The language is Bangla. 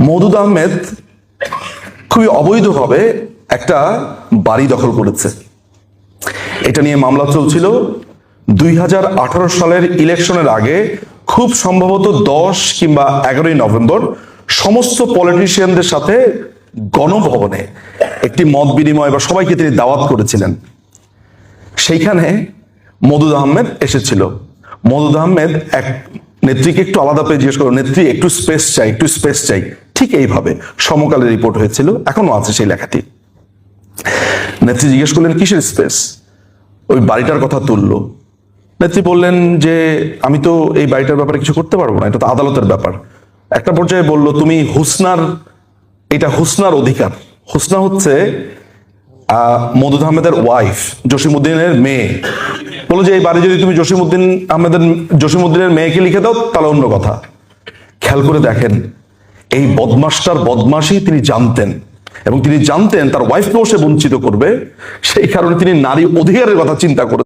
মওদুদ আহমেদ খুবই অবৈধভাবে একটা বাড়ি দখল করেছে। এটা নিয়ে মামলা চলছিল। দুই হাজার আঠারো সালের ইলেকশনের আগে খুব সম্ভবত দশ কিংবা এগারোই নভেম্বর সমস্ত পলিটিশিয়ানদের সাথে গণভবনে একটি মত বিনিময় বা সবাইকে তিনি দাওয়াত করেছিলেন। সেইখানে মদুদ আহমেদ এসেছিল। মদুদ আহমেদ এক নেত্রীকে একটু আলাদা পেয়ে জিজ্ঞেস করো, নেত্রী, একটু স্পেস চাই, একটু স্পেস চাই। ঠিক এইভাবে সমকালে রিপোর্ট হয়েছিল এখনও আছে সেই লেখাটি। নেত্রী জিজ্ঞেস করলেন, কিসের স্পেস ওই বাড়িটার কথা তুললো। নেত্রী বললেন যে, আমি তো এই বাড়িটার ব্যাপারে কিছু করতে পারব না, এটা তো আদালতের ব্যাপার। একটা পর্যায়ে বলল, তুমি হুসনার, এটা হুসনার অধিকার। হুসনা হচ্ছে মদুদ আহমেদের ওয়াইফ জসিমুদ্দিনের মেয়ে। বলো যে, এই বাড়ি যদি তুমি জসিমুদ্দিন আহমেদের জসিমুদ্দিনের মেয়েকে লিখে দাও, তাহলে অন্য কথা। খেয়াল করে দেখেন এই বদমাসটার বদমাসই তিনি জানতেন। এবং তিনি জানতেন তার ওয়াইফকেও সে বঞ্চিত করবে, সেই কারণে তিনি নারী অধিকারের কথা চিন্তা করে